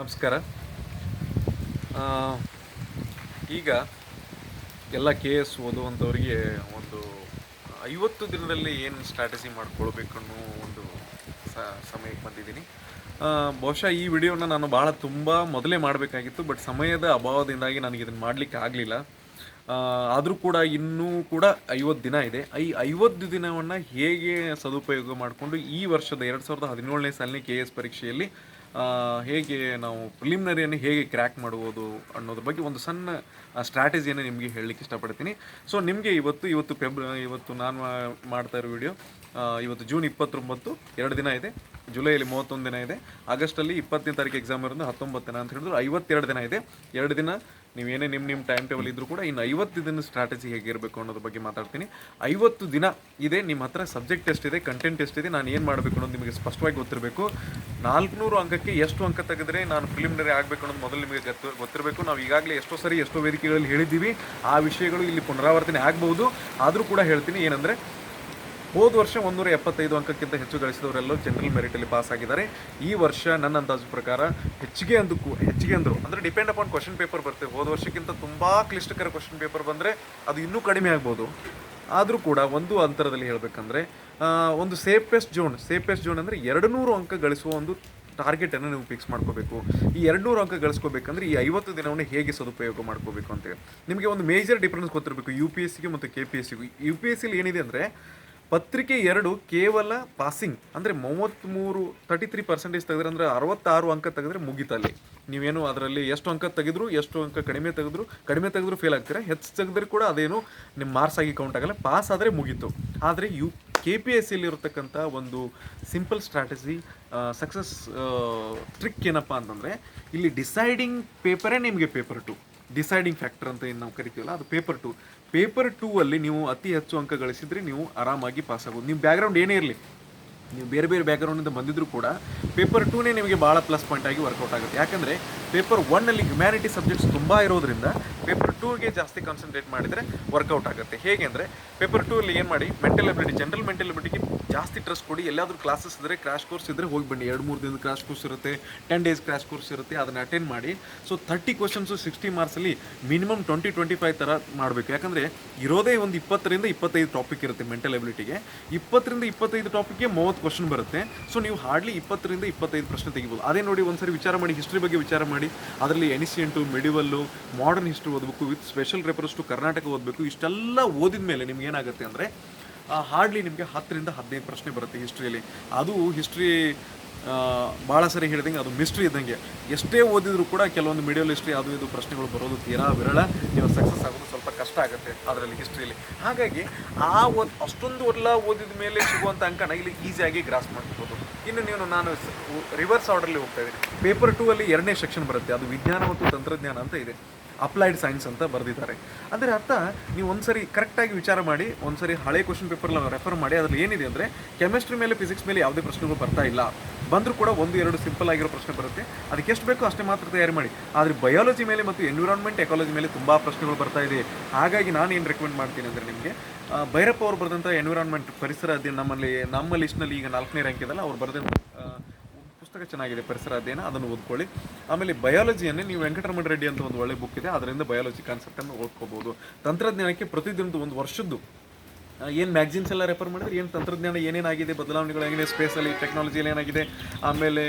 ನಮಸ್ಕಾರ. ಈಗ ಎಲ್ಲ ಕೆ ಎಸ್ ಓದುವಂಥವ್ರಿಗೆ ಒಂದು ಐವತ್ತು ದಿನದಲ್ಲಿ ಏನು ಸ್ಟ್ರಾಟಜಿ ಮಾಡ್ಕೊಳ್ಬೇಕು ಅನ್ನೋ ಒಂದು ಸ, ಸಮಯಕ್ಕೆ ಬಂದಿದ್ದೀನಿ. ಬಹುಶಃ ಈ ವಿಡಿಯೋನ ನಾನು ಭಾಳ ತುಂಬ ಮೊದಲೇ ಮಾಡಬೇಕಾಗಿತ್ತು, ಬಟ್ ಸಮಯದ ಅಭಾವದಿಂದಾಗಿ ನನಗೆ ಇದನ್ನು ಮಾಡಲಿಕ್ಕೆ ಆಗಲಿಲ್ಲ. ಆದರೂ ಕೂಡ ಇನ್ನೂ ಕೂಡ ಐವತ್ತು ದಿನ ಇದೆ. ಈ ಐವತ್ತು ದಿನವನ್ನು ಹೇಗೆ ಸದುಪಯೋಗ ಮಾಡಿಕೊಂಡು ಈ ವರ್ಷದ ಎರಡು ಸಾವಿರದ ಹದಿನೇಳನೇ ಸಾಲಿನ ಕೆ ಎಸ್ ಪರೀಕ್ಷೆಯಲ್ಲಿ ಹೇಗೆ ನಾವು ಪ್ರಿಲಿಮಿನರಿಯನ್ನು ಹೇಗೆ ಕ್ರ್ಯಾಕ್ ಮಾಡುವುದು ಅನ್ನೋದ್ರ ಬಗ್ಗೆ ಒಂದು ಸಣ್ಣ ಸ್ಟ್ರಾಟಜಿಯನ್ನು ನಿಮಗೆ ಹೇಳಲಿಕ್ಕೆ ಇಷ್ಟಪಡ್ತೀನಿ. ಸೊ ನಿಮಗೆ ಇವತ್ತು ಇವತ್ತು ಫೆಬ್ರ ಇವತ್ತು ನಾನು ಮಾಡ್ತಾ ಇರೋ ವಿಡಿಯೋ ಇವತ್ತು ಜೂನ್ ಇಪ್ಪತ್ತೊಂಬತ್ತು, ಎರಡು ದಿನ ಇದೆ. ಜುಲೈಯಲ್ಲಿ ಮೂವತ್ತೊಂದು ದಿನ ಇದೆ. ಆಗಸ್ಟಲ್ಲಿ ಇಪ್ಪತ್ತನೇ ತಾರೀಕು ಎಕ್ಸಾಮ್ ಇರೋದು ಹತ್ತೊಂಬತ್ತು ದಿನ ಅಂತ ಹೇಳಿದ್ರು. ಐವತ್ತೆರಡು ದಿನ ಇದೆ. ಎರಡು ದಿನ ನೀವೇನೇ ನಿಮ್ಮ ನಿಮ್ಮ ಟೈಮ್ ಟೇಬಲ್ ಇದ್ರೂ ಕೂಡ ಇನ್ನು ಐವತ್ತು ದಿನ ಸ್ಟ್ರಾಟಜಿ ಹೇಗಿರಬೇಕು ಅನ್ನೋದ್ರ ಬಗ್ಗೆ ಮಾತಾಡ್ತೀನಿ. ಐವತ್ತು ದಿನ ಇದೆ, ನಿಮ್ಮ ಹತ್ರ ಸಬ್ಜೆಕ್ಟ್ ಟೆಸ್ಟ್ ಇದೆ ಕಂಟೆಂಟ್ ಟೆಸ್ಟ್ ಇದೆ, ನಾನು ಏನು ಮಾಡಬೇಕು ಅನ್ನೋದು ನಿಮಗೆ ಸ್ಪಷ್ಟವಾಗಿ ಗೊತ್ತಿರಬೇಕು. ನಾಲ್ಕುನೂರು ಅಂಕಕ್ಕೆ ಎಷ್ಟು ಅಂಕ ತೆಗೆದ್ರೆ ನಾನು ಪ್ರಿಲಿಮಿನರಿ ಆಗಬೇಕು ಅನ್ನೋದು ಮೊದಲು ನಿಮಗೆ ಗೊತ್ತು, ಗೊತ್ತಿರಬೇಕು. ನಾವು ಈಗಾಗಲೇ ಎಷ್ಟೋ ಸರಿ ಎಷ್ಟೋ ವೇದಿಕೆಗಳಲ್ಲಿ ಹೇಳಿದ್ದೀವಿ. ಆ ವಿಷಯಗಳು ಇಲ್ಲಿ ಪುನರಾವರ್ತನೆ ಆಗ್ಬೋದು. ಆದರೂ ಕೂಡ ಹೇಳ್ತೀನಿ ಏನಂದರೆ ಹೋದ ವರ್ಷ ಒಂದೂರ ಎಪ್ಪತ್ತೈದು ಅಂಕಕ್ಕಿಂತ ಹೆಚ್ಚು ಗಳಿಸಿದವರೆಲ್ಲರೂ ಜನರಲ್ ಮೆರಿಟಲ್ಲಿ ಪಾಸ್ ಆಗಿದ್ದಾರೆ. ಈ ವರ್ಷ ನನ್ನ ಅಂದಾಜು ಪ್ರಕಾರ ಹೆಚ್ಚಿಗೆ ಅಂದಕ್ಕೂ ಹೆಚ್ಚಿಗೆ ಅಂದರು. ಅಂದರೆ ಡಿಪೆಂಡ್ ಅಪಾನ್ ಕ್ವಶನ್ ಪೇಪರ್ ಬರುತ್ತೆ. ಹೋದ ವರ್ಷಕ್ಕಿಂತ ತುಂಬ ಕ್ಲಿಷ್ಟಕರ ಕ್ವಶನ್ ಪೇಪರ್ ಬಂದರೆ ಅದು ಇನ್ನೂ ಕಡಿಮೆ ಆಗ್ಬೋದು. ಆದರೂ ಕೂಡ ಒಂದು ಅಂತರದಲ್ಲಿ ಹೇಳಬೇಕಂದ್ರೆ ಒಂದು ಸೇಫೆಸ್ಟ್ ಜೋನ್ ಸೇಫೆಸ್ಟ್ ಜೋನ್ ಅಂದರೆ ಎರಡು ಅಂಕ ಗಳಿಸುವ ಒಂದು ಟಾರ್ಗೆಟನ್ನು ನೀವು ಫಿಕ್ಸ್ ಮಾಡ್ಕೋಬೇಕು. ಈ ಎರಡು ನೂರು ಅಂಕ ಗಳಿಸ್ಕೋಬೇಕಂದ್ರೆ ಈ ಐವತ್ತು ದಿನವನ್ನು ಹೇಗೆ ಸದುಪಯೋಗ ಮಾಡ್ಕೋಬೇಕು ಅಂತೇಳಿ ನಿಮಗೆ ಒಂದು ಮೇಜರ್ ಡಿಫ್ರೆನ್ಸ್ ಗೊತ್ತಿರಬೇಕು. ಯು ಪಿ ಎಸ್ ಸಿಗೆ ಮತ್ತು ಕೆ ಪಿ ಎಸ್ ಸಿಗೂ ಯು ಪಿ ಎಸ್ ಸಿಲಿ ಏನಿದೆ ಅಂದರೆ ಪತ್ರಿಕೆ ಎರಡು ಕೇವಲ ಪಾಸಿಂಗ್, ಅಂದರೆ ಮೂವತ್ತ್ಮೂರು ತರ್ಟಿ ತ್ರೀ ಪರ್ಸೆಂಟೇಜ್ ತೆಗೆದ್ರೆ ಅಂದರೆ ಅರವತ್ತಾರು ಅಂಕ ತೆಗೆದ್ರೆ ಮುಗಿತಲ್ಲಿ. ನೀವೇನು ಅದರಲ್ಲಿ ಎಷ್ಟು ಅಂಕ ತೆಗೆದ್ರು, ಎಷ್ಟು ಅಂಕ ಕಡಿಮೆ ತೆಗೆದ್ರು ಕಡಿಮೆ ತೆಗೆದ್ರು ಫೇಲ್ ಆಗ್ತೀರಾ? ಹೆಚ್ಚು ತೆಗೆದ್ರೆ ಕೂಡ ಅದೇನು ನಿಮ್ಮ ಮಾರ್ಕ್ಸ್ ಆಗಿ ಕೌಂಟ್ ಆಗಲ್ಲ ಪಾಸ್ ಆದರೆ ಮುಗೀತು. ಆದರೆ ಯು ಕೆ ಪಿ ಎಸ್ ಸಿಲಿ ಇರತಕ್ಕಂಥ ಒಂದು ಸಿಂಪಲ್ ಸ್ಟ್ರಾಟಜಿ ಸಕ್ಸಸ್ ಟ್ರಿಕ್ ಏನಪ್ಪ ಅಂತಂದರೆ, ಇಲ್ಲಿ ಡಿಸೈಡಿಂಗ್ ಪೇಪರೇ ನಿಮಗೆ ಪೇಪರ್ ಟು ಡಿಸೈಡಿಂಗ್ ಫ್ಯಾಕ್ಟರ್ ಅಂತ ಏನು ನಾವು ಕರಿತೀವಲ್ಲ, ಅದು ಪೇಪರ್ ಟು ಪೇಪರ್ ಟೂ ಅಲ್ಲಿ ನೀವು ಅತಿ ಹೆಚ್ಚು ಅಂಕ ಗಳಿಸಿದ್ರೆ ನೀವು ಆರಾಮಾಗಿ ಪಾಸ್ ಆಗೋದು. ನಿಮ್ಮ ಬ್ಯಾಕ್ಗ್ರೌಂಡ್ ಏನೇ ಇರಲಿ. ನೀವು ಬೇರೆ ಬೇರೆ ಬ್ಯಾಕ್ಗ್ರೌಂಡಿಂದ ಬಂದಿದ್ದರೂ ಕೂಡ ಪೇಪರ್ ಟೂನೇ ನಿಮಗೆ ಭಾಳ ಪ್ಲಸ್ ಪಾಯಿಂಟ್ ಆಗಿ ವರ್ಕೌಟ್ ಆಗುತ್ತೆ. ಯಾಕಂದರೆ ಪೇಪರ್ ಒನ್ನಲ್ಲಿ ಹ್ಯುಮ್ಯಾನಿಟಿ ಸಬ್ಜೆಕ್ಟ್ಸ್ ತುಂಬ ಇರೋದ್ರಿಂದ ಪೇಪರ್ ಟೂಗೆ ಜಾಸ್ತಿ ಕಾನ್ಸಂಟ್ರೇಟ್ ಮಾಡಿದರೆ ವರ್ಕೌಟ್ ಆಗುತ್ತೆ. ಹೇಗೆ ಅಂದರೆ ಪೇಪರ್ ಟೂ ಅಲ್ಲಿ ಏನು ಮಾಡಿ ಮೆಂಟಲ್ ಎಬಿಲಿಟಿ ಜನರಲ್ ಮೆಂಟಲ್ ಎಬಿಲಿಟಿಗೆ ಜಾಸ್ತಿ ಟ್ರಸ್ಟ್ ಕೊಡಿ. ಎಲ್ಲಾದರೂ ಕ್ಲಾಸಸ್ ಇದ್ದರೆ ಕ್ರಾಶ್ ಕೋರ್ಸ್ ಇದ್ದರೆ ಹೋಗಿ ಬನ್ನಿ. ಎರಡು, ಮೂರು ದಿನದ ಕ್ರಾಶ್ ಕೋರ್ಸ್ ಇರುತ್ತೆ ಟೆನ್ ಡೇಸ್ ಕ್ರಾಶ್ ಕೋರ್ಸ್ ಇರುತ್ತೆ, ಅದನ್ನು ಅಟೆಂಡ್ ಮಾಡಿ. ಸೊ ತರ್ಟಿ ಕ್ವಶನ್ಸು ಸಿಕ್ಸ್ಟಿ ಮಾರ್ಕ್ಸಲ್ಲಿ ಮಿನಿಮಮ್ ಟ್ವೆಂಟಿ ಟ್ವೆಂಟಿ ಫೈವ್ ಥರ ಮಾಡಬೇಕು. ಯಾಕಂದರೆ ಇರೋದೇ ಒಂದು ಇಪ್ಪತ್ತರಿಂದ ಇಪ್ಪತ್ತೈದು ಟಾಪಿಕ್ ಇರುತ್ತೆ ಮೆಂಟಲ್ ಎಬಿಲಿಟಿಗೆ ಇಪ್ಪತ್ತರಿಂದ ಇಪ್ಪತ್ತೈದು ಟಾಪಿಕ್ಗೆ ಮೂವತ್ತು ಕ್ವಶನ್ ಬರುತ್ತೆ. ಸೊ ನೀವು ಹಾರ್ಡ್ಲಿ ಇಪ್ಪತ್ತರಿಂದ ಇಪ್ಪತ್ತೈದು ಪ್ರಶ್ನೆ ತೆಗಿಬೋದು. ಅದೇ ನೋಡಿ ಒಂದ್ಸರಿ ವಿಚಾರ ಮಾಡಿ ಹಿಸ್ಟ್ರಿ ಬಗ್ಗೆ ವಿಚಾರ ಮಾಡಿ. ಅದರಲ್ಲಿ ಎನಿಸಿಯಂಟು ಮೆಡಿವಲ್ಲು ಮಾಡರ್ನ್ ಹಿಸ್ಟ್ರಿ ಓದಬೇಕು with special reference to Karnataka ಓದಬೇಕು. ಇಷ್ಟೆಲ್ಲ ಓದಿದ ಮೇಲೆ ನಿಮ್ಗೆ ಏನಾಗುತ್ತೆ ಅಂದರೆ ಹಾರ್ಡ್ಲಿ ನಿಮಗೆ ಹತ್ತರಿಂದ ಹದಿನೈದು ಪ್ರಶ್ನೆ ಬರುತ್ತೆ ಹಿಸ್ಟ್ರಿಯಲ್ಲಿ ಅದು ಹಿಸ್ಟ್ರಿ ಭಾಳ ಸರಿ ಹೇಳಿದಂಗೆ ಅದು ಮಿಸ್ಟ್ರಿ ಇದ್ದಂಗೆ. ಎಷ್ಟೇ ಓದಿದ್ರು ಕೂಡ ಕೆಲವೊಂದು ಮಿಡಿಯಲ್ ಹಿಸ್ಟ್ರಿ ಅದು ಇದು ಪ್ರಶ್ನೆಗಳು ಬರೋದು ತೀರಾ ವಿರಳ. ನೀವು ಸಕ್ಸಸ್ ಆಗೋದು ಸ್ವಲ್ಪ ಕಷ್ಟ ಆಗುತ್ತೆ ಅದರಲ್ಲಿ ಹಿಸ್ಟ್ರಿಯಲ್ಲಿ ಹಾಗಾಗಿ ಆ ಒಂದು ಅಷ್ಟೊಂದು ಒಲ್ಲ ಓದಿದ ಮೇಲೆ ಸಿಗುವಂಥ ಅಂಕನ ಇಲ್ಲಿ ಈಸಿಯಾಗಿ ಗ್ರಾಸ್ ಮಾಡ್ಬೋದು. ಇನ್ನು ನೀವು ನಾನು ರಿವರ್ಸ್ ಆರ್ಡರ್ಲಿ ಹೋಗ್ತಾ ಇದ್ದೀನಿ. ಪೇಪರ್ ಟೂ ಅಲ್ಲಿ ಎರಡನೇ ಸೆಕ್ಷನ್ ಬರುತ್ತೆ. ಅದು ವಿಜ್ಞಾನ ಮತ್ತು ತಂತ್ರಜ್ಞಾನ ಅಂತ ಇದೆ. ಅಪ್ಲೈಡ್ ಸೈನ್ಸ್ ಅಂತ ಬರೆದಿದ್ದಾರೆ. ಅದರ ಅರ್ಥ, ನೀವು ಒಂದ್ಸರಿ ಕರೆಕ್ಟಾಗಿ ವಿಚಾರ ಮಾಡಿ, ಒಂದ್ಸರಿ ಹಳೆ ಕ್ವಶನ್ ಪೇಪರ್ ರೆಫರ್ ಮಾಡಿ, ಅದರಲ್ಲಿ ಏನಿದೆ ಅಂದರೆ ಕೆಮಿಸ್ಟ್ರಿ ಮೇಲೆ ಫಿಸಿಕ್ಸ್ ಮೇಲೆ ಯಾವುದೇ ಪ್ರಶ್ನೆಗಳು ಬರ್ತಾ ಇಲ್ಲ. ಬಂದರೂ ಕೂಡ ಒಂದು ಎರಡು ಸಿಂಪಲ್ ಆಗಿರೋ ಪ್ರಶ್ನೆ ಬರುತ್ತೆ. ಅದಕ್ಕೆ ಎಷ್ಟು ಬೇಕೋ ಅಷ್ಟೇ ಮಾತ್ರ ತಯಾರಿ ಮಾಡಿ. ಆದರೆ ಬಯಾಲಜಿ ಮೇಲೆ ಮತ್ತು ಎನ್ವಿರಾನ್ಮೆಂಟ್ ಎಕಾಲಜಿ ಮೇಲೆ ತುಂಬ ಪ್ರಶ್ನೆಗಳು ಬರ್ತಾ ಇದೆ. ಹಾಗಾಗಿ ನಾನು ಏನು ರೆಕಮೆಂಡ್ ಮಾಡ್ತೀನಿ ಅಂದರೆ ನಿಮಗೆ ಭೈರಪ್ಪ ಅವರು ಬರೆದಂಥ ಎನ್ವಿರಾನ್ಮೆಂಟ್ ಪರಿಸರ ಅಧ್ಯಯನ ನಮ್ಮಲ್ಲಿ ನಮ್ಮ ಲಿಸ್ಟ್ನಲ್ಲಿ ಈಗ ನಾಲ್ಕನೇ ರ್ಯಾಂಕ್ ಇದೆಲ್ಲ ಅವ್ರು ಬರೆದಂಥ ಆ, ಪುಸ್ತಕ ಚೆನ್ನಾಗಿದೆ ಪರಿಸರ ಅಧ್ಯಯನ ಅದನ್ನು ಓದ್ಕೊಳ್ಳಿ. ಆಮೇಲೆ ಬಯಾಲಜಿಯನ್ನೇ ನೀವು ವೆಂಕಟರಮಣ ರೆಡ್ಡಿ ಅಂತ ಒಂದು ಒಳ್ಳೆ ಬುಕ್ ಇದೆ. ಅದರಿಂದ ಬಯಾಲಜಿ ಕಾನ್ಸೆಪ್ಟನ್ನು ಓದ್ಕೋಬೋದು. ತಂತ್ರಜ್ಞಾನಕ್ಕೆ ಪ್ರತಿದಿನದ ಒಂದು ವರ್ಷದ್ದು ಏನು ಮ್ಯಾಗ್ಝಿನ್ಸ್ ಎಲ್ಲ ರೆಫರ್ ಮಾಡಿದ್ರೆ, ಏನು ತಂತ್ರಜ್ಞಾನ ಏನೇನಾಗಿದೆ ಬದಲಾವಣೆಗಳಾಗಿದೆ ಸ್ಪೇಸಲ್ಲಿ ಟೆಕ್ನಾಲಜಿಯಲ್ಲಿ ಏನಾಗಿದೆ, ಆಮೇಲೆ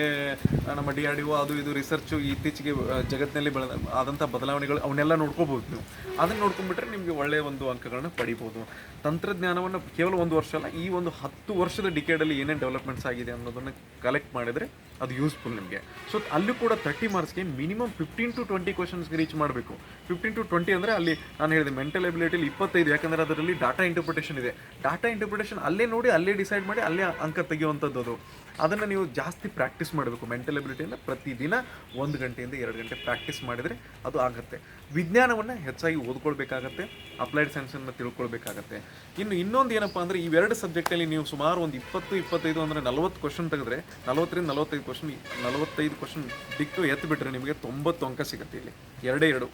ನಮ್ಮ ಡಿ ಆರ್ ಡಿ ಒ ಅದು ಇದು ರಿಸರ್ಚು ಇತ್ತೀಚೆಗೆ ಜಗತ್ತಿನಲ್ಲಿ ಬೆಳೆದ ಆದಂಥ ಬದಲಾವಣೆಗಳು, ಅವನ್ನೆಲ್ಲ ನೋಡ್ಕೋಬೋದು ನೀವು. ಅದನ್ನು ನೋಡ್ಕೊಂಡ್ಬಿಟ್ರೆ ನಿಮಗೆ ಒಳ್ಳೆಯ ಒಂದು ಅಂಕಗಳನ್ನು ಪಡಿಬೋದು ತಂತ್ರಜ್ಞಾನವನ್ನು ಕೇವಲ ಒಂದು ವರ್ಷ ಅಲ್ಲ, ಈ ಒಂದು ಹತ್ತು ವರ್ಷದ ಡಿಕೇಡಲ್ಲಿ ಏನೇನು ಡೆವಲಪ್ಮೆಂಟ್ಸ್ ಆಗಿದೆ ಅನ್ನೋದನ್ನು ಕಲೆಕ್ಟ್ ಮಾಡಿದರೆ ಅದು ಯೂಸ್ಫುಲ್ ನಿಮಗೆ. ಸೊ ಅಲ್ಲೂ ಕೂಡ ತರ್ಟಿ ಮಾರ್ಕ್ಸ್ಗೆ ಮಿನಿಮಮ್ ಫಿಫ್ಟೀನ್ ಟು ಟ್ವೆಂಟಿ ಕ್ವಶನ್ಸ್ಗೆ ರೀಚ್ ಮಾಡಬೇಕು. ಫಿಫ್ಟೀನ್ ಟು ಟ್ವೆಂಟಿ ಅಂದರೆ ಅಲ್ಲಿ ನಾನು ಹೇಳಿದೆ ಮೆಂಟಲ್ ಎಬಿಲಿಟಿಲಿ ಇಪ್ಪತ್ತೈದು, ಯಾಕಂದರೆ ಅದರಲ್ಲಿ ಡಾಟಾ ಇಂಟರ್ಪ್ರಿಟೇಷನ್ ಇದೆ. ಡಾಟಾ ಇಂಟರ್ಪ್ರಿಟೇಷನ್ ಅಲ್ಲೇ ನೋಡಿ, ಅಲ್ಲೇ ಡಿಸೈಡ್ ಮಾಡಿ, ಅಲ್ಲೇ ಅಂಕ ತೆಗೆಯುವಂಥದ್ದು ಅದು. ಅದನ್ನು ನೀವು ಜಾಸ್ತಿ ಪ್ರಾಕ್ಟೀಸ್ ಮಾಡಬೇಕು. ಮೆಂಟಲ್ ಎಬಿಲಿಟಿಯನ್ನು ಪ್ರತಿದಿನ ಒಂದು ಗಂಟೆಯಿಂದ ಎರಡು ಗಂಟೆ ಪ್ರಾಕ್ಟೀಸ್ ಮಾಡಿದರೆ ಅದು ಆಗುತ್ತೆ. ವಿಜ್ಞಾನವನ್ನು ಹೆಚ್ಚಾಗಿ ಓದ್ಕೊಳ್ಬೇಕಾಗತ್ತೆ ಅಪ್ಲೈಡ್ ಸೈನ್ಸನ್ನು ತಿಳ್ಕೊಳ್ಬೇಕಾಗತ್ತೆ. ಇನ್ನು ಇನ್ನೊಂದು ಏನಪ್ಪ ಅಂದರೆ ಇವೆರಡು ಸಬ್ಜೆಕ್ಟಲ್ಲಿ ನೀವು ಸುಮಾರು ಒಂದು ಇಪ್ಪತ್ತು, ಇಪ್ಪತ್ತೈದು ಅಂದರೆ ನಲವತ್ತು ಕ್ವಶನ್ ತೆಗೆದ್ರೆ, ನಲವತ್ತರಿಂದ ನಲವತ್ತೈದು ಕ್ವಶನ್ ನಲವತ್ತೈದು ಕ್ವಶನ್ ಬಿಟ್ಟು ಎತ್ತು ಬಿಟ್ಟರೆ ನಿಮಗೆ ತೊಂಬತ್ತು ಅಂಕ ಸಿಗುತ್ತೆ ಇಲ್ಲಿ. ಎರಡೇ ಎರಡು,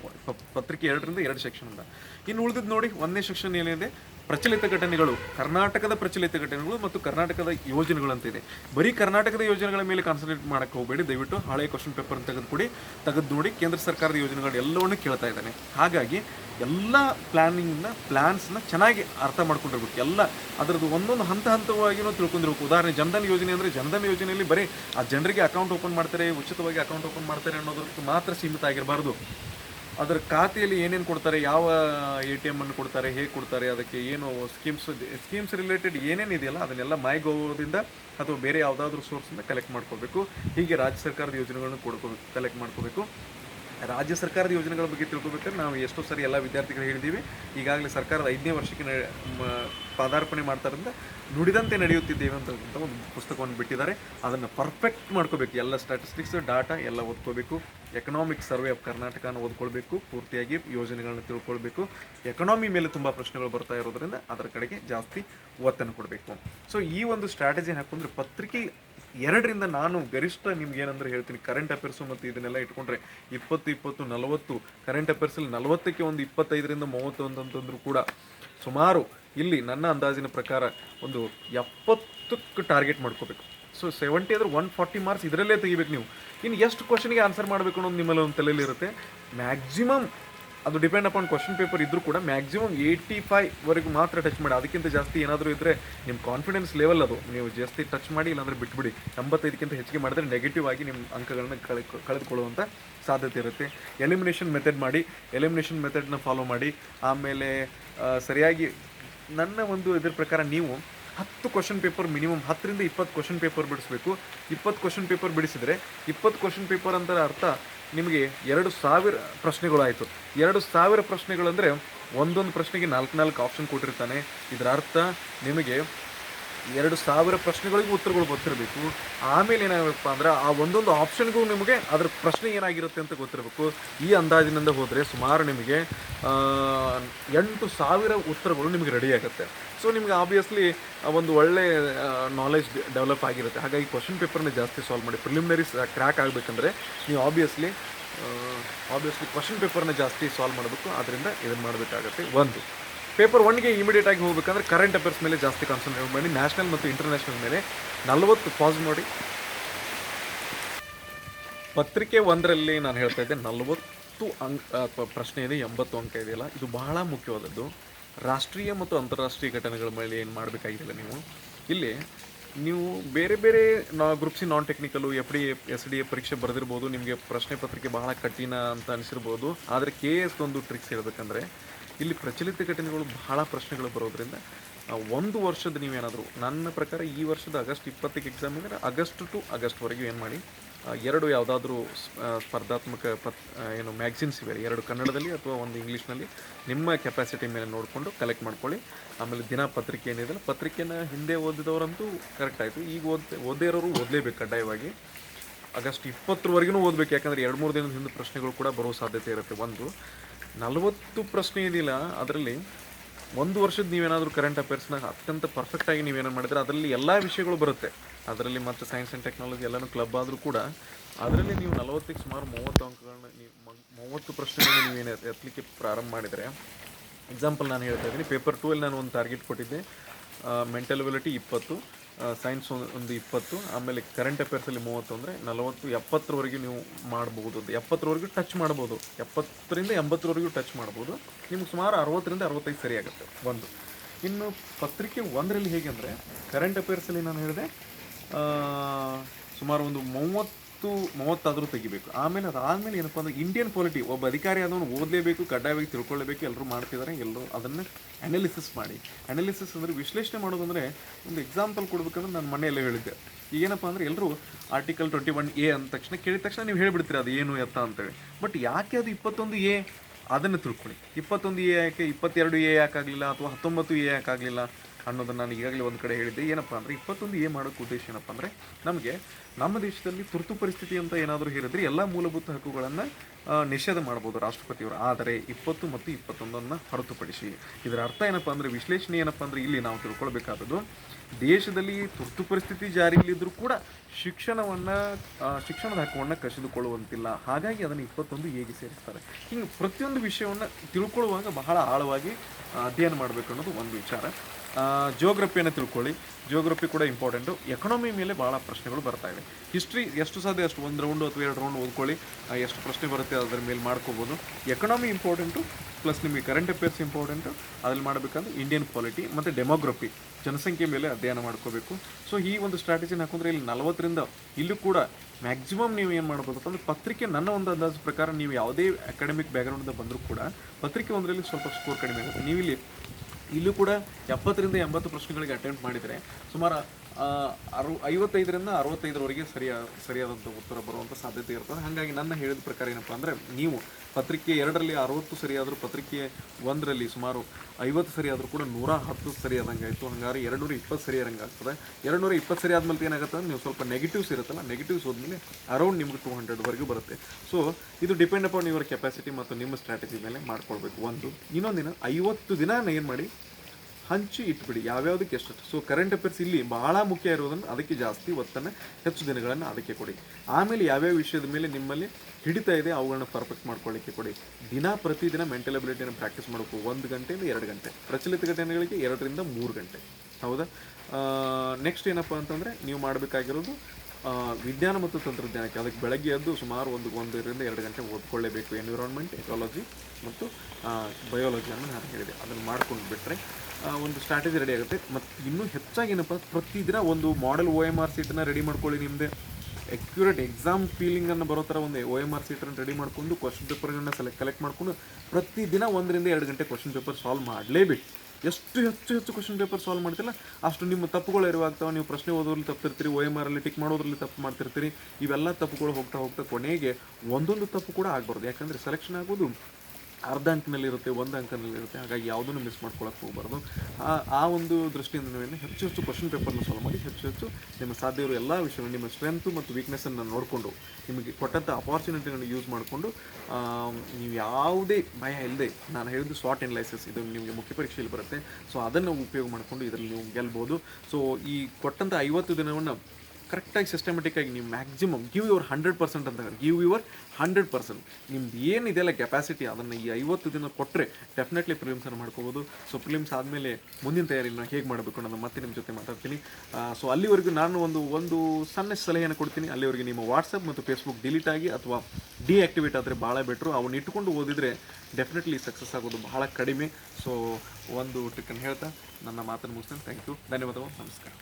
ಪತ್ರಿಕೆ ಎರಡರಿಂದ ಎರಡು ಸೆಕ್ಷನ್ ಅಂತ ಇನ್ನು ಉಳಿದಿದ್ದು ನೋಡಿ ಒಂದನೇ ಸೆಕ್ಷನ್ ಏನಿದೆ? ಪ್ರಚಲಿತ ಘಟನೆಗಳು, ಕರ್ನಾಟಕದ ಪ್ರಚಲಿತ ಘಟನೆಗಳು ಮತ್ತು ಕರ್ನಾಟಕದ ಯೋಜನೆಗಳು ಅಂತ ಇದೆ ಬರೀ ಕರ್ನಾಟಕದ ಯೋಜನೆಗಳ ಮೇಲೆ ಕಾನ್ಸಂಟ್ರೇಟ್ ಮಾಡಕ್ಕೆ ಹೋಗಬೇಡಿ. ದಯವಿಟ್ಟು ಹಳೆ ಕ್ವಶನ್ ಪೇಪರ್ ತೆಗೆದು ಕೊಡಿ ತೆಗೆದು ನೋಡಿ ಕೇಂದ್ರ ಸರ್ಕಾರದ ಯೋಜನೆಗಳು ಎಲ್ಲವನ್ನೂ ಕೇಳ್ತಾ ಇದ್ದಾನೆ. ಹಾಗಾಗಿ ಎಲ್ಲ ಪ್ಲಾನಿಂಗ್ನ ಪ್ಲಾನ್ಸ್ನ ಚೆನ್ನಾಗಿ ಅರ್ಥ ಮಾಡ್ಕೊಂಡಿರ್ಬೇಕು. ಎಲ್ಲ ಅದರದ್ದು ಒಂದೊಂದು ಹಂತ ಹಂತವಾಗಿನೂ ತಿಳ್ಕೊಂಡಿರ್ಬೇಕು. ಉದಾಹರಣೆ, ಜನಧನ್ ಯೋಜನೆ ಅಂದರೆ ಜನ್ಧನ್ ಯೋಜನೆಯಲ್ಲಿ ಬರೀ ಆ ಜನರಿಗೆ ಅಕೌಂಟ್ ಓಪನ್ ಮಾಡ್ತಾರೆ, ಉಚಿತವಾಗಿ ಅಕೌಂಟ್ ಓಪನ್ ಮಾಡ್ತಾರೆ ಅನ್ನೋದಕ್ಕೆ ಮಾತ್ರ ಸೀಮಿತ ಆಗಿರಬಾರ್ದು. ಅದರ ಖಾತೆಯಲ್ಲಿ ಏನೇನು ಕೊಡ್ತಾರೆ, ಯಾವ ಎ ಟಿ ಎಂ ಅನ್ನು ಕೊಡ್ತಾರೆ, ಹೇಗೆ ಕೊಡ್ತಾರೆ, ಅದಕ್ಕೆ ಏನು ಸ್ಕೀಮ್ಸ್ ಸ್ಕೀಮ್ಸ್ ರಿಲೇಟೆಡ್ ಏನೇನು ಇದೆಯಲ್ಲ, ಅದನ್ನೆಲ್ಲ ಮೈ ಗೋದಿಂದ ಅಥವಾ ಬೇರೆ ಯಾವುದಾದ್ರೂ ಸೋರ್ಸಿಂದ ಕಲೆಕ್ಟ್ ಮಾಡ್ಕೋಬೇಕು. ಹೀಗೆ ರಾಜ್ಯ ಸರ್ಕಾರದ ಯೋಜನೆಗಳನ್ನು ಕೊಡ್ಕೋಬೇಕು ಕಲೆಕ್ಟ್ ಮಾಡ್ಕೋಬೇಕು. ರಾಜ್ಯ ಸರ್ಕಾರದ ಯೋಜನೆಗಳ ಬಗ್ಗೆ ತಿಳ್ಕೊಬೇಕಾದ್ರೆ ನಾವು ಎಷ್ಟೋ ಸರಿ ಎಲ್ಲ ವಿದ್ಯಾರ್ಥಿಗಳು ಹೇಳಿದ್ದೀವಿ. ಈಗಾಗಲೇ ಸರ್ಕಾರದ ಐದನೇ ವರ್ಷಕ್ಕೆ ಪಾದಾರ್ಪಣೆ ಮಾಡ್ತಾರಿಂದ ನುಡಿದಂತೆ ನಡೆಯುತ್ತಿದ್ದೇವೆ ಅಂತಕ್ಕಂಥ ಒಂದು ಪುಸ್ತಕವನ್ನು ಬಿಟ್ಟಿದ್ದಾರೆ. ಅದನ್ನು ಪರ್ಫೆಕ್ಟ್ ಮಾಡ್ಕೋಬೇಕು. ಎಲ್ಲ ಸ್ಟ್ಯಾಟಿಸ್ಟಿಕ್ಸ್ ಡಾಟಾ ಎಲ್ಲ ಓದ್ಕೋಬೇಕು. ಎಕನಾಮಿಕ್ ಸರ್ವೆ ಆಫ್ ಕರ್ನಾಟಕನ ಓದ್ಕೊಳ್ಬೇಕು, ಪೂರ್ತಿಯಾಗಿ ಯೋಜನೆಗಳನ್ನ ತಿಳ್ಕೊಳ್ಬೇಕು. ಎಕನಾಮಿ ಮೇಲೆ ತುಂಬ ಪ್ರಶ್ನೆಗಳು ಬರ್ತಾ ಇರೋದ್ರಿಂದ ಅದರ ಕಡೆಗೆ ಜಾಸ್ತಿ ಒತ್ತನ್ನು ಕೊಡಬೇಕು. ಸೊ ಈ ಒಂದು ಸ್ಟ್ರಾಟಜಿ ಹಾಕೊಂಡ್ರೆ ಪತ್ರಿಕೆ ಎರಡರಿಂದ ನಾನು ಗರಿಷ್ಠ ನಿಮ್ಗೆ ಏನಂದ್ರೆ ಹೇಳ್ತೀನಿ ಕರೆಂಟ್ ಅಫೇರ್ಸು ಮತ್ತು ಇದನ್ನೆಲ್ಲ ಇಟ್ಕೊಂಡ್ರೆ ಇಪ್ಪತ್ತು ಇಪ್ಪತ್ತು, ನಲವತ್ತು ಕರೆಂಟ್ ಅಫೇರ್ಸಲ್ಲಿ ನಲವತ್ತಕ್ಕೆ ಒಂದು ಇಪ್ಪತ್ತೈದರಿಂದ ಮೂವತ್ತೊಂದು ಅಂತಂದ್ರೂ ಕೂಡ ಸುಮಾರು ಇಲ್ಲಿ ನನ್ನ ಅಂದಾಜಿನ ಪ್ರಕಾರ ಒಂದು ಎಪ್ಪತ್ತಕ್ಕೆ ಟಾರ್ಗೆಟ್ ಮಾಡ್ಕೋಬೇಕು. ಸೊ ಸೆವೆಂಟಿ ಅಂದರೆ ಒನ್ ಫಾರ್ಟಿ ಮಾರ್ಕ್ಸ್ ಇದರಲ್ಲೇ ತೆಗಿಬೇಕು ನೀವು. ಇನ್ನು ಎಷ್ಟು ಕ್ವಶನ್ಗೆ ಆನ್ಸರ್ ಮಾಡಬೇಕು ಅನ್ನೋದು ನಿಮ್ಮಲ್ಲಿ ಒಂದು ತಲೆಯಲ್ಲಿ ಇರುತ್ತೆ. ಮ್ಯಾಕ್ಸಿಮಮ್ ಅದು ಡಿಪೆಂಡ್ ಅಪಾನ್ ಕ್ವಶನ್ ಪೇಪರ್ ಇದ್ರೂ ಕೂಡ ಮ್ಯಾಕ್ಸಿಮಮ್ ಏಯ್ಟಿ ಫೈವ್ ವರೆಗೂ ಮಾತ್ರ ಟಚ್ ಮಾಡಿ. ಅದಕ್ಕಿಂತ ಜಾಸ್ತಿ ಏನಾದರೂ ಇದ್ದರೆ ನಿಮ್ಮ ಕಾನ್ಫಿಡೆನ್ಸ್ ಲೆವೆಲ್ ಅದು. ನೀವು ಜಾಸ್ತಿ ಟಚ್ ಮಾಡಿ, ಇಲ್ಲಾಂದರೆ ಬಿಟ್ಬಿಡಿ. ಎಂಬತ್ತೈದಕ್ಕಿಂತ ಹೆಚ್ಚಿಗೆ ಮಾಡಿದ್ರೆ ನೆಗೆಟಿವ್ ಆಗಿ ನಿಮ್ಮ ಅಂಕಗಳನ್ನ ಕಳೆ ಕಳೆದುಕೊಳ್ಳುವಂಥ ಸಾಧ್ಯತೆ ಇರುತ್ತೆ. ಎಲಿಮಿನೇಷನ್ ಮೆಥಡ್ ಮಾಡಿ. ಎಲಿಮಿನೇಷನ್ ಮೆಥಡ್ನ ಫಾಲೋ ಮಾಡಿ. ಆಮೇಲೆ ಸರಿಯಾಗಿ ನನ್ನ ಒಂದು ಇದ್ರ ಪ್ರಕಾರ ನೀವು ಹತ್ತು ಕ್ವಶನ್ ಪೇಪರ್ ಮಿನಿಮಮ್ ಹತ್ತರಿಂದ ಇಪ್ಪತ್ತು ಕ್ವಶನ್ ಪೇಪರ್ ಬಿಡಿಸ್ಬೇಕು. ಇಪ್ಪತ್ತು ಕ್ವಶನ್ ಪೇಪರ್ ಬಿಡಿಸಿದರೆ, ಇಪ್ಪತ್ತು ಕ್ವಶನ್ ಪೇಪರ್ ಅಂತ ಅರ್ಥ ನಿಮಗೆ ಎರಡು ಸಾವಿರ ಪ್ರಶ್ನೆಗಳು ಆಯಿತು ಎರಡು ಸಾವಿರ ಪ್ರಶ್ನೆಗಳಂದರೆ ಒಂದೊಂದು ಪ್ರಶ್ನೆಗೆ ನಾಲ್ಕು ನಾಲ್ಕು ಆಪ್ಷನ್ ಕೊಟ್ಟಿರ್ತಾನೆ. ಇದರ ಅರ್ಥ ನಿಮಗೆ ಎರಡು ಸಾವಿರ ಪ್ರಶ್ನೆಗಳಿಗೂ ಉತ್ತರಗಳು ಗೊತ್ತಿರಬೇಕು ಆಮೇಲೆ ಏನಾಗಬೇಕಪ್ಪ ಅಂದ್ರೆ ಆ ಒಂದೊಂದು ಆಪ್ಷನ್ಗೂ ನಿಮಗೆ ಅದ್ರ ಪ್ರಶ್ನೆ ಏನಾಗಿರುತ್ತೆ ಅಂತ ಗೊತ್ತಿರಬೇಕು. ಈ ಅಂದಾಜಿನಿಂದ ಹೋದರೆ ಸುಮಾರು ನಿಮಗೆ ಎಂಟು ಸಾವಿರ ಉತ್ತರಗಳು ನಿಮಗೆ ರೆಡಿ ಆಗುತ್ತೆ. ಸೊ ನಿಮಗೆ ಆಬ್ವಿಯಸ್ಲಿ ಒಂದು ಒಳ್ಳೆ ನಾಲೆಜ್ ಡೆವಲಪ್ ಆಗಿರುತ್ತೆ. ಹಾಗಾಗಿ ಕ್ವಶನ್ ಪೇಪರ್ನ ಜಾಸ್ತಿ ಸಾಲ್ವ್ ಮಾಡಿ. ಪ್ರಿಲಿಮಿನರೀಸ್ ಕ್ರ್ಯಾಕ್ ಆಗಬೇಕಂದ್ರೆ ನೀವು ಆಬ್ವಿಯಸ್ಲಿ ಆಬ್ವಿಯಸ್ಲಿ ಕ್ವಶನ್ ಪೇಪರ್ನ ಜಾಸ್ತಿ ಸಾಲ್ವ್ ಮಾಡಬೇಕು. ಅದರಿಂದ ಇದನ್ನು ಮಾಡಬೇಕಾಗತ್ತೆ. ಒಂದು ಪೇಪರ್ ಒನ್ಗೆ ಇಮಿಡಿಯೇಟ್ ಆಗಿ ಹೋಗ್ಬೇಕಂದ್ರೆ ಕರೆಂಟ್ ಅಫೇರ್ಸ್ ಮೇಲೆ ಜಾಸ್ತಿ ಕಾನ್ಸಂಟ್ರೇಟ್ ಮಾಡಿ ನ್ಯಾಷನಲ್ ಮತ್ತು ಇಂಟರ್ನ್ಯಾಷನಲ್ ಮೇಲೆ ನಲವತ್ತು ಪಾಸ್ ನೋಡಿ. ಪತ್ರಿಕೆ ಒಂದರಲ್ಲಿ ನಾನು ಹೇಳ್ತಾ ಇದ್ದೆ, ನಲವತ್ತು ಅಂಕ ಪ್ರಶ್ನೆ ಇದೆ, ಎಂಬತ್ತು ಅಂಕ ಇದೆಯಲ್ಲ, ಇದು ಬಹಳ ಮುಖ್ಯವಾದದ್ದು. ರಾಷ್ಟ್ರೀಯ ಮತ್ತು ಅಂತಾರಾಷ್ಟ್ರೀಯ ಘಟನೆಗಳ ಮೇಲೆ ಏನು ಮಾಡಬೇಕಾಗಿಲ್ಲ ನೀವು? ಇಲ್ಲಿ ನೀವು ಬೇರೆ ಬೇರೆ ನಾ group C non technical F D S D A ಪರೀಕ್ಷೆ ಬರೆದಿರ್ಬೋದು, ನಿಮಗೆ ಪ್ರಶ್ನೆ ಪತ್ರಿಕೆ ಬಹಳ ಕಠಿಣ ಅಂತ ಅನಿಸಿರ್ಬೋದು. ಆದರೆ ಕೆ ಎಸ್ ಒಂದು ಟ್ರಿಕ್ಸ್ ಹೇಳ್ಬೇಕಂದ್ರೆ ಇಲ್ಲಿ ಪ್ರಚಲಿತ ಘಟನೆಗಳು ಬಹಳ ಪ್ರಶ್ನೆಗಳು ಬರೋದ್ರಿಂದ ಒಂದು ವರ್ಷದ ನೀವೇನಾದರೂ, ನನ್ನ ಪ್ರಕಾರ ಈ ವರ್ಷದ ಆಗಸ್ಟ್ ಇಪ್ಪತ್ತಕ್ಕೆ ಎಕ್ಸಾಮ್ ಅಂದರೆ ಆಗಸ್ಟ್ ಟು ಆಗಸ್ಟ್ವರೆಗೂ ಏನು ಮಾಡಿ ಎರಡು ಯಾವುದಾದ್ರೂ ಸ್ಪರ್ಧಾತ್ಮಕ ಪತ್ ಏನು ಮ್ಯಾಗ್ಝಿನ್ಸ್ ಇವೆ, ಎರಡು ಕನ್ನಡದಲ್ಲಿ ಅಥವಾ ಒಂದು ಇಂಗ್ಲೀಷ್ನಲ್ಲಿ, ನಿಮ್ಮ ಕೆಪಾಸಿಟಿ ಮೇಲೆ ನೋಡಿಕೊಂಡು ಕಲೆಕ್ಟ್ ಮಾಡ್ಕೊಳ್ಳಿ. ಆಮೇಲೆ ದಿನ ಪತ್ರಿಕೆ ಏನಿದೆ, ಪತ್ರಿಕೆನ ಹಿಂದೆ ಓದಿದವರಂತೂ ಕರೆಕ್ಟ್ ಆಯಿತು. ಈಗ ಓದ್ ಓದೇ ಇರೋರು ಓದಲೇಬೇಕು ಕಡ್ಡಾಯವಾಗಿ. ಆಗಸ್ಟ್ ಇಪ್ಪತ್ತರವರೆಗೂ ಓದಬೇಕು, ಯಾಕಂದರೆ ಎರಡು ಮೂರು ದಿನದ ಹಿಂದೆ ಪ್ರಶ್ನೆಗಳು ಕೂಡ ಬರೋ ಸಾಧ್ಯತೆ ಇರುತ್ತೆ ಒಂದು. ನಲವತ್ತು ಪ್ರಶ್ನೆ ಇದೆಯಲ್ಲ, ಅದರಲ್ಲಿ ಒಂದು ವರ್ಷದ ನೀವೇನಾದರೂ ಕರೆಂಟ್ ಅಫೇರ್ಸ್ನಾಗ ಅತ್ಯಂತ ಪರ್ಫೆಕ್ಟಾಗಿ ನೀವೇನು ಮಾಡಿದ್ರೆ ಅದರಲ್ಲಿ ಎಲ್ಲ ವಿಷಯಗಳು ಬರುತ್ತೆ. ಅದರಲ್ಲಿ ಮತ್ತು ಸೈನ್ಸ್ ಆ್ಯಂಡ್ ಟೆಕ್ನಾಲಜಿ ಎಲ್ಲನೂ ಕ್ಲಬ್ ಆದರೂ ಕೂಡ ಅದರಲ್ಲಿ ನೀವು ನಲವತ್ತಕ್ಕೆ ಸುಮಾರು ಮೂವತ್ತು ಅಂಕಗಳನ್ನ ನೀವು ಮೂವತ್ತು ಪ್ರಶ್ನೆಗಳನ್ನ ನೀವೇನು ಎತ್ತಲಿಕ್ಕೆ ಪ್ರಾರಂಭ ಮಾಡಿದರೆ ಎಕ್ಸಾಂಪಲ್ ನಾನು ಹೇಳ್ತಾ ಇದ್ದೀನಿ ಪೇಪರ್ ಟೂ ಅಲ್ಲಿ ನಾನು ಒಂದು ಟಾರ್ಗೆಟ್ ಕೊಟ್ಟಿದ್ದೆ ಮೆಂಟಲ್ ಅಬಿಲಿಟಿ ಇಪ್ಪತ್ತು ಸೈನ್ಸ್ ಒಂದು ಇಪ್ಪತ್ತು, ಆಮೇಲೆ ಕರೆಂಟ್ ಅಫೇರ್ಸಲ್ಲಿ ಮೂವತ್ತು ಅಂದರೆ ನಲವತ್ತು, ಎಪ್ಪತ್ತರವರೆಗೆ ನೀವು ಮಾಡ್ಬೋದು. ಅಂತ ಎಪ್ಪತ್ತರವರೆಗೂ ಟಚ್ ಮಾಡ್ಬೋದು. ಎಪ್ಪತ್ತರಿಂದ ಎಂಬತ್ತರವರೆಗೂ ಟಚ್ ಮಾಡ್ಬೋದು. ನಿಮ್ಗೆ ಸುಮಾರು ಅರವತ್ತರಿಂದ ಅರವತ್ತೈದು ಸರಿಯಾಗುತ್ತೆ ಒಂದು ಇನ್ನು ಪತ್ರಿಕೆ ಒಂದರಲ್ಲಿ ಹೇಗೆ ಅಂದರೆ ಕರೆಂಟ್ ಅಫೇರ್ಸಲ್ಲಿ ನಾನು ಹೇಳಿದೆ ಸುಮಾರು ಒಂದು ಮೂವತ್ತು ಮೂವತ್ತಾದರೂ ತೆಗಿಬೇಕು. ಆಮೇಲೆ ಅದಾದಮೇಲೆ ಏನಪ್ಪ ಅಂದ್ರೆ ಇಂಡಿಯನ್ ಪಾಲಿಟಿ ಒಬ್ಬ ಅಧಿಕಾರಿ ಆದವನು ಓದಲೇಬೇಕು, ಕಡ್ಡಾಯವಾಗಿ ತಿಳ್ಕೊಳ್ಳಬೇಕು ಎಲ್ಲರೂ ಮಾಡ್ತಿದ್ದಾರೆ ಎಲ್ಲರೂ ಅದನ್ನು ಅನಾಲಿಸಿಸ್ ಮಾಡಿ. ಅನಾಲಿಸಿಸ್ ಅಂದರೆ ವಿಶ್ಲೇಷಣೆ ಮಾಡೋದಂದರೆ ಒಂದು ಎಕ್ಸಾಂಪಲ್ ಕೊಡಬೇಕಂದ್ರೆ ನಾನು ಮನೆಯಲ್ಲೇ ಹೇಳಿದ್ದೆ. ಏನಪ್ಪ ಅಂದರೆ ಎಲ್ಲರೂ ಆರ್ಟಿಕಲ್ ಟ್ವೆಂಟಿ ಒನ್ ಎ ಅಂದ ತಕ್ಷಣ ಕೇಳಿದ ತಕ್ಷಣ ನೀವು ಹೇಳಿಬಿಡ್ತೀರಿ ಅದು ಏನು ಎತ್ತ ಅಂತೇಳಿ. ಬಟ್ ಯಾಕೆ ಅದು ಇಪ್ಪತ್ತೊಂದು ಎ ಅದನ್ನು ತಿಳ್ಕೊಳ್ಳಿ. ಇಪ್ಪತ್ತೊಂದು ಎ ಯಾಕೆ, ಇಪ್ಪತ್ತೆರಡು ಎ ಯಾಕಾಗಲಿಲ್ಲ, ಅಥವಾ ಹತ್ತೊಂಬತ್ತು ಎ ಯಾಕಾಗಲಿಲ್ಲ? ಅನ್ನೋದನ್ನು ನಾನು ಈಗಾಗಲೇ ಒಂದು ಕಡೆ ಹೇಳಿದ್ದೆ. ಏನಪ್ಪ ಅಂದರೆ ಇಪ್ಪತ್ತೊಂದು ಎ ಮಾಡೋಕ್ಕೆ ಉದ್ದೇಶ ಏನಪ್ಪ ಅಂದರೆ ನಮಗೆ ನಮ್ಮ ದೇಶದಲ್ಲಿ ತುರ್ತು ಪರಿಸ್ಥಿತಿ ಅಂತ ಏನಾದರೂ ಹೇಳಿದ್ರೆ ಎಲ್ಲ ಮೂಲಭೂತ ಹಕ್ಕುಗಳನ್ನು ನಿಷೇಧ ಮಾಡ್ಬೋದು ರಾಷ್ಟ್ರಪತಿಯವರು. ಆದರೆ ಇಪ್ಪತ್ತು ಮತ್ತು ಇಪ್ಪತ್ತೊಂದನ್ನು ಹೊರತುಪಡಿಸಿ ಇದರ ಅರ್ಥ ಏನಪ್ಪ ಅಂದರೆ ವಿಶ್ಲೇಷಣೆ ಏನಪ್ಪ ಅಂದರೆ ಇಲ್ಲಿ ನಾವು ತಿಳ್ಕೊಳ್ಬೇಕಾದದ್ದು, ದೇಶದಲ್ಲಿ ತುರ್ತು ಪರಿಸ್ಥಿತಿ ಜಾರಿಯಲ್ಲಿದ್ದರೂ ಕೂಡ ಶಿಕ್ಷಣವನ್ನು ಶಿಕ್ಷಣದ ಹಕ್ಕುವನ್ನು ಕಸಿದುಕೊಳ್ಳುವಂತಿಲ್ಲ. ಹಾಗಾಗಿ ಅದನ್ನು ಇಪ್ಪತ್ತೊಂದು ಹೇಗೆ ಸೇರಿಸ್ತಾರೆ. ಹಿಂಗೆ ಪ್ರತಿಯೊಂದು ವಿಷಯವನ್ನು ತಿಳ್ಕೊಳ್ಳುವಾಗ ಬಹಳ ಆಳವಾಗಿ ಅಧ್ಯಯನ ಮಾಡಬೇಕು ಅನ್ನೋದು ಒಂದು ವಿಚಾರ. ಜಿಯೋಗ್ರಫಿಯನ್ನು ತಿಳ್ಕೊಳ್ಳಿ. ಜಿಯೋಗ್ರಫಿ ಕೂಡ ಇಂಪಾರ್ಟೆಂಟು ಎಕನಾಮಿ ಮೇಲೆ ಭಾಳ ಪ್ರಶ್ನೆಗಳು ಬರ್ತಾ ಇವೆ. ಹಿಸ್ಟ್ರಿ ಎಷ್ಟು ಸಾಧ್ಯ? ಅಷ್ಟು ಒಂದು ರೌಂಡು ಅಥವಾ ಎರಡು ರೌಂಡ್ ಓದ್ಕೊಳ್ಳಿ. ಎಷ್ಟು ಪ್ರಶ್ನೆ ಬರುತ್ತೆ ಅದರ ಮೇಲೆ ಮಾಡ್ಕೋಬೋದು. ಎಕನಾಮಿ ಇಂಪಾರ್ಟೆಂಟು ಪ್ಲಸ್ ನಿಮಗೆ ಕರೆಂಟ್ ಅಫೇರ್ಸ್ ಇಂಪಾರ್ಟೆಂಟು ಅದ್ರಲ್ಲಿ ಮಾಡಬೇಕಂದ್ರೆ ಇಂಡಿಯನ್ ಪಾಲಿಟಿ ಮತ್ತು ಡೆಮೋಗ್ರಫಿ ಜನಸಂಖ್ಯೆ ಮೇಲೆ ಅಧ್ಯಯನ ಮಾಡ್ಕೋಬೇಕು. ಸೊ ಈ ಒಂದು ಸ್ಟ್ರಾಟಜಿನ ಹಾಕೊಂಡ್ರೆ ಇಲ್ಲಿ ನಲವತ್ತರಿಂದ ಇಲ್ಲೂ ಕೂಡ ಮ್ಯಾಕ್ಸಿಮಮ್ ನೀವು ಏನು ಮಾಡ್ಬೋದು ಅಂದರೆ ಪತ್ರಿಕೆ ನನ್ನ ಒಂದು ಅಂದಾಜು ಪ್ರಕಾರ ನೀವು ಯಾವುದೇ ಅಕಾಡೆಮಿಕ್ ಬ್ಯಾಕ್ಗ್ರೌಂಡಿಂದ ಬಂದರೂ ಕೂಡ ಪತ್ರಿಕೆ ಒಂದರಲ್ಲಿ ಸ್ವಲ್ಪ ಸ್ಕೋರ್ ಕಡಿಮೆ ಆಗುತ್ತೆ. ನೀವು ಇಲ್ಲಿ ಇಲ್ಲೂ ಕೂಡ ಎಪ್ಪತ್ತರಿಂದ ಎಂಬತ್ತು ಪ್ರಶ್ನೆಗಳಿಗೆ ಅಟೆಂಪ್ಟ್ ಮಾಡಿದರೆ ಸುಮಾರು ಅರು, ಐವತ್ತೈದರಿಂದ ಅರವತ್ತೈದರವರೆಗೆ ಸರಿಯಾದ ಸರಿಯಾದಂಥ ಉತ್ತರ ಬರುವಂಥ ಸಾಧ್ಯತೆ ಇರ್ತದೆ. ಹಾಗಾಗಿ ನನ್ನ ಹೇಳಿದ ಪ್ರಕಾರ ಏನಪ್ಪ ಅಂದರೆ, ನೀವು ಪತ್ರಿಕೆ ಎರಡರಲ್ಲಿ ಅರವತ್ತು ಸರಿಯಾದರೂ ಪತ್ರಿಕೆ ಒಂದರಲ್ಲಿ ಸುಮಾರು ಐವತ್ತು ಸರಿಯಾದರೂ ಕೂಡ ನೂರ ಹತ್ತು ಸರಿಯಾದಂಗೆ ಆಯಿತು. ಹಂಗಾರೆ ಎರಡು ನೂರ ಇಪ್ಪತ್ತು ಸರಿಯಾದಂಗೆ ಆಗ್ತದೆ. ಎರಡು ನೂರ ಇಪ್ಪತ್ತು ಸರಿ ಆದಮೇಲೆ ಏನಾಗುತ್ತೆ ನೀವು ಸ್ವಲ್ಪ ನೆಗೆಟಿವ್ಸ್ ಇರುತ್ತಲ್ಲ, ನೆಗೆಟಿವ್ಸ್ ಹೋದ್ಮೇಲೆ ಅರೌಂಡ್ ನಿಮ್ಗೆ ಟೂ ಹಂಡ್ರೆಡ್ವರೆಗೂ ಬರುತ್ತೆ. ಸೊ, ಇದು ಡಿಪೆಂಡ್ ಅಪಾನ್ ಯುವರ್ ಕೆಪಾಸಿಟಿ ಮತ್ತು ನಿಮ್ಮ ಸ್ಟ್ರಾಟಜಿ ಮೇಲೆ ಮಾಡ್ಕೊಳ್ಬೇಕು. ಒಂದು, ಇನ್ನೊಂದಿನ ಐವತ್ತು ದಿನ ಏನು ಮಾಡಿ ಹಂಚಿ ಇಟ್ಬಿಡಿ, ಯಾವ್ಯಾವ್ದಕ್ಕೆ ಎಷ್ಟು ಸೊ ಕರೆಂಟ್ ಅಫೇರ್ಸ್ ಇಲ್ಲಿ ಬಹಳ ಮುಖ್ಯ ಇರೋದನ್ನು ಅದಕ್ಕೆ ಜಾಸ್ತಿ ಒತ್ತನ್ನು ಹೆಚ್ಚು ದಿನಗಳನ್ನು ಅದಕ್ಕೆ ಕೊಡಿ. ಆಮೇಲೆ ಯಾವ್ಯಾವ ವಿಷಯದ ಮೇಲೆ ನಿಮ್ಮಲ್ಲಿ ಹಿಡಿತಾ ಇದೆ, ಅವುಗಳನ್ನ ಪರ್ಫೆಕ್ಟ್ ಮಾಡ್ಕೊಳ್ಳಿಕ್ಕೆ ಕೊಡಿ. ದಿನ ಪ್ರತಿದಿನ ಮೆಂಟಲ್ ಅಬಿಲಿಟಿಯನ್ನು ಪ್ರಾಕ್ಟೀಸ್ ಮಾಡಬೇಕು. ಒಂದು ಗಂಟೆಯಿಂದ ಎರಡು ಗಂಟೆ. ಪ್ರಚಲಿತ ಘಟನೆಗಳಿಗೆ ಎರಡರಿಂದ ಮೂರು ಗಂಟೆ. ಹೌದಾ? ನೆಕ್ಸ್ಟ್ ಏನಪ್ಪ ಅಂತಂದರೆ, ನೀವು ಮಾಡಬೇಕಾಗಿರೋದು ವಿಜ್ಞಾನ ಮತ್ತು ತಂತ್ರಜ್ಞಾನಕ್ಕೆ. ಅದಕ್ಕೆ ಬೆಳಗ್ಗೆ ಎದ್ದು ಸುಮಾರು ಒಂದು, ಒಂದರಿಂದ ಎರಡು ಗಂಟೆ ಓದ್ಕೊಳ್ಳೇಬೇಕು. ಎನ್ವಿರಾನ್ಮೆಂಟ್ ಎಕಾಲಜಿ ಮತ್ತು ಬಯೋಲಜಿ ಅನ್ನು ನಾನು ಹೇಳಿದೆ. ಅದನ್ನು ಮಾಡ್ಕೊಂಡು ಬಿಟ್ಟರೆ ಒಂದು ಸ್ಟ್ರಾಟಜಿ ರೆಡಿ ಆಗುತ್ತೆ. ಮತ್ತು ಇನ್ನೂ ಹೆಚ್ಚಾಗಿ ಏನಪ್ಪ ಪ್ರತಿದಿನ ಒಂದು ಮಾಡೆಲ್ ಒ ಎಂ ಆರ್ ಸೀಟನ್ನು ರೆಡಿ ಮಾಡ್ಕೊಳ್ಳಿ ನಿಮ್ಮದೇ ಅಕ್ಯುರೇಟ್ ಎಕ್ಸಾಮ್ ಫೀಲಿಂಗನ್ನು ಬರೋ ಥರ ಒಂದು ಒ ಎಂ ಆರ್ ಸೀಟನ್ನು ರೆಡಿ ಮಾಡಿಕೊಂಡು ಕ್ವಶನ್ ಪೇಪರ್ಗಳನ್ನ ಸೆಲೆಕ್ಟ್ ಕಲೆಕ್ಟ್ ಮಾಡಿಕೊಂಡು ಪ್ರತಿದಿನ ಒಂದರಿಂದ ಎರಡು ಗಂಟೆ ಕ್ವಶನ್ ಪೇಪರ್ ಸಾಲ್ವ್ ಮಾಡಲೇಬೇಕು. ಎಷ್ಟು ಹೆಚ್ಚು ಹೆಚ್ಚು ಕ್ವಶನ್ ಪೇಪರ್ ಸಾಲ್ವ್ ಮಾಡ್ತಿಲ್ಲ ಅಷ್ಟು ನಿಮ್ಮ ತಪ್ಪುಗಳು ಇರುವಾಗ್ತಾವೆ. ನೀವು ಪ್ರಶ್ನೆ ಓದೋದ್ರಲ್ಲಿ ತಪ್ಪಿರ್ತೀರಿ ಒ ಎಂ ಆರಲ್ಲಿ ಟಿಕ್ ಮಾಡೋದ್ರಲ್ಲಿ ತಪ್ಪು ಮಾಡ್ತಿರ್ತೀರಿ. ಇವೆಲ್ಲ ತಪ್ಪುಗಳು ಹೋಗ್ತಾ ಹೋಗ್ತಾ ಕೊನೆಗೆ ಒಂದೊಂದು ತಪ್ಪು ಕೂಡ ಆಗಬಾರ್ದು. ಯಾಕಂದರೆ ಸೆಲೆಕ್ಷನ್ ಆಗೋದು ಅರ್ಧ ಅಂಕನಲ್ಲಿರುತ್ತೆ, ಒಂದು ಅಂಕನಲ್ಲಿರುತ್ತೆ, ಹಾಗಾಗಿ ಯಾವುದನ್ನು ಮಿಸ್ ಮಾಡ್ಕೊಳಕ್ಕೆ ಹೋಗಬಾರ್ದು. ಆ ಒಂದು ದೃಷ್ಟಿಯಿಂದ ನೀವೇನು ಹೆಚ್ಚು ಹೆಚ್ಚು ಕ್ವಶನ್ ಪೇಪರ್ನ ಸಾಲ್ವ್ ಮಾಡಿ, ಹೆಚ್ಚು ಹೆಚ್ಚು ನಿಮ್ಮ ಸಾಧ್ಯ ಇರೋ ಎಲ್ಲ ವಿಷಯಗಳು ನಿಮ್ಮ ಸ್ಟ್ರೆಂತು ಮತ್ತು ವೀಕ್ನೆಸ್ಸನ್ನು ನೋಡಿಕೊಂಡು, ನಿಮಗೆ ಕೊಟ್ಟಂಥ ಅಪಾರ್ಚುನಿಟಿಗಳನ್ನು ಯೂಸ್ ಮಾಡಿಕೊಂಡು ನೀವು ಯಾವುದೇ ಭಯ ಇಲ್ಲದೆ ನಾನು ಹೇಳಿದ್ದು ಶಾರ್ಟ್ ಎನ್ಲೈಸಿಸ್ ಇದು ನಿಮಗೆ ಮುಖ್ಯ ಪರೀಕ್ಷೆಯಲ್ಲಿ ಬರುತ್ತೆ. ಸೊ ಅದನ್ನು ಉಪಯೋಗ ಮಾಡಿಕೊಂಡು ಇದರಲ್ಲಿ ನೀವು ಗೆಲ್ಬೋದು. ಸೊ ಈ ಕೊಟ್ಟಂಥ ಐವತ್ತು ದಿನವನ್ನು ಕರೆಕ್ಟಾಗಿ ಸಿಸ್ಟಮೆಟಿಕ್ಕಾಗಿ ನೀವು maximum give your hundred percent ಅಂತ ಗಿವ್ ಯುವರ್ ಹಂಡ್ರೆಡ್ ಪರ್ಸೆಂಟ್ ನಿಮ್ದು ಏನಿದೆಯಲ್ಲ ಕೆಪಾಸಿಟಿ ಅದನ್ನು ಈ ಐವತ್ತು ದಿನ ಕೊಟ್ಟರೆ ಡೆಫಿನೆಟ್ಲಿ ಪ್ರಿಲಿಮ್ಸನ್ನು ಮಾಡ್ಕೋಬೋದು. ಸೊ ಪ್ರಿಲಿಮ್ಸ್ ಆದಮೇಲೆ ಮುಂದಿನ ತಯಾರಿನ ಹೇಗೆ ಮಾಡಬೇಕು ಅನ್ನೋದು ಮತ್ತೆ ನಿಮ್ಮ ಜೊತೆ ಮಾತಾಡ್ತೀನಿ. ಸೊ ಅಲ್ಲಿವರೆಗೂ ನಾನು ಒಂದು ಒಂದು ಸಣ್ಣ ಸಲಹೆಯನ್ನು ಕೊಡ್ತೀನಿ. ಅಲ್ಲಿವರೆಗೆ ನಿಮ್ಮ ವಾಟ್ಸಪ್ ಮತ್ತು ಫೇಸ್ಬುಕ್ ಡಿಲೀಟ್ ಆಗಿ ಅಥವಾ ಡಿಆಕ್ಟಿವೇಟ್ ಆದರೆ ಭಾಳ ಬೆಟ್ರು ಅವನ್ನ ಇಟ್ಕೊಂಡು ಓದಿದರೆ ಡೆಫಿನೆಟ್ಲಿ ಸಕ್ಸಸ್ ಆಗೋದು ಬಹಳ ಕಡಿಮೆ. ಸೊ ಒಂದು ಟ್ರಿಕ್ಕನ್ನು ಹೇಳ್ತಾ, ನನ್ನ ಮಾತನ್ನು ಮುಗಿಸ್ತೇನೆ. ಥ್ಯಾಂಕ್ ಯು ಧನ್ಯವಾದಗಳು. ನಮಸ್ಕಾರ.